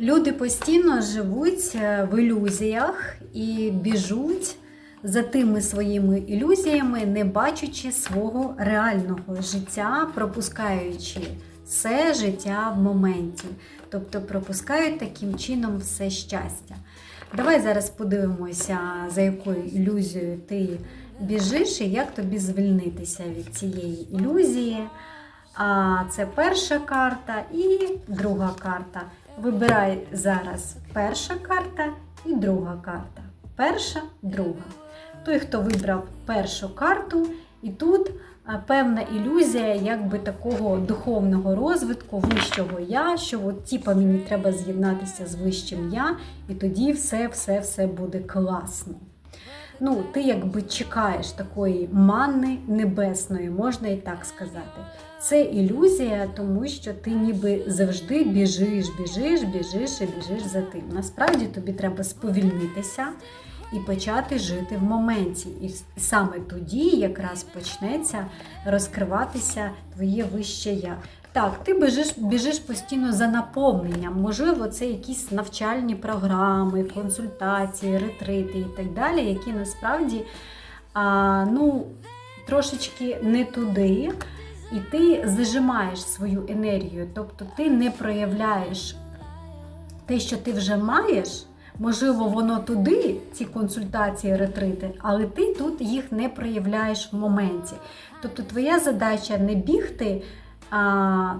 Люди постійно живуть е, в ілюзіях і біжуть за тими своїми ілюзіями, не бачачи свого реального життя, пропускаючи все життя в моменті, тобто пропускають таким чином все щастя. Давай зараз подивимося, за якою ілюзією ти біжиш і як тобі звільнитися від цієї ілюзії. А це перша карта і друга карта. Вибирай зараз перша карта і друга карта. Перша, друга. Той, хто вибрав першу карту, і тут певна ілюзія якби такого духовного розвитку, вищого я, що от типа мені треба з'єднатися з вищим я, і тоді все, все, все буде класно. Ну, ти якби чекаєш такої манни небесної, можна і так сказати. Це ілюзія, тому що ти ніби завжди біжиш, біжиш, біжиш і біжиш за тим. Насправді тобі треба сповільнитися і почати жити в моменті. І саме тоді якраз почнеться розкриватися твоє вище я. Так, ти біжиш, біжиш постійно за наповненням. Можливо, це якісь навчальні програми, консультації, ретрити і так далі, які насправді а, ну, трошечки не туди. І ти зажимаєш свою енергію, тобто ти не проявляєш те, що ти вже маєш. Можливо, воно туди, ці консультації, ретрити, але ти тут їх не проявляєш в моменті. Тобто, твоя задача не бігти.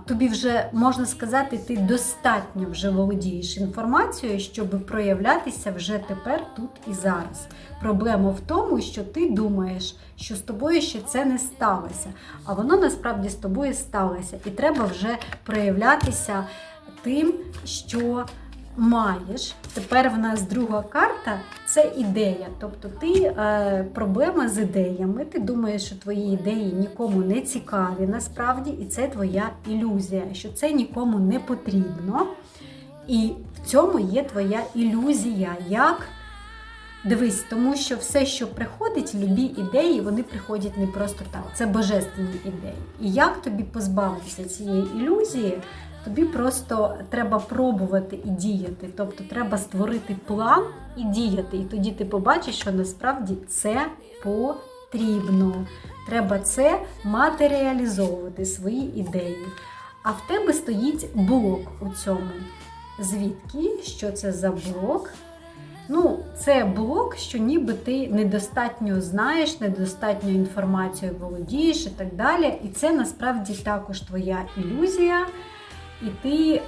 Тобі вже можна сказати, ти достатньо вже володієш інформацією, щоб проявлятися вже тепер, тут і зараз. Проблема в тому, що ти думаєш, що з тобою ще це не сталося, а воно насправді з тобою сталося, і треба вже проявлятися тим, що маєш. Тепер в нас друга карта це ідея. Тобто ти е, проблема з ідеями. Ти думаєш, що твої ідеї нікому не цікаві насправді, і це твоя ілюзія, що це нікому не потрібно. І в цьому є твоя ілюзія. Як? Дивись, тому що все, що приходить, любі ідеї, вони приходять не просто так. Це божественні ідеї. І як тобі позбавитися цієї ілюзії? Тобі просто треба пробувати і діяти. Тобто треба створити план і діяти. І тоді ти побачиш, що насправді це потрібно. Треба це матеріалізовувати свої ідеї. А в тебе стоїть блок у цьому. Звідки? Що це за блок? Ну, це блок, що ніби ти недостатньо знаєш, недостатньо інформацією володієш і так далі. І це насправді також твоя ілюзія. І ти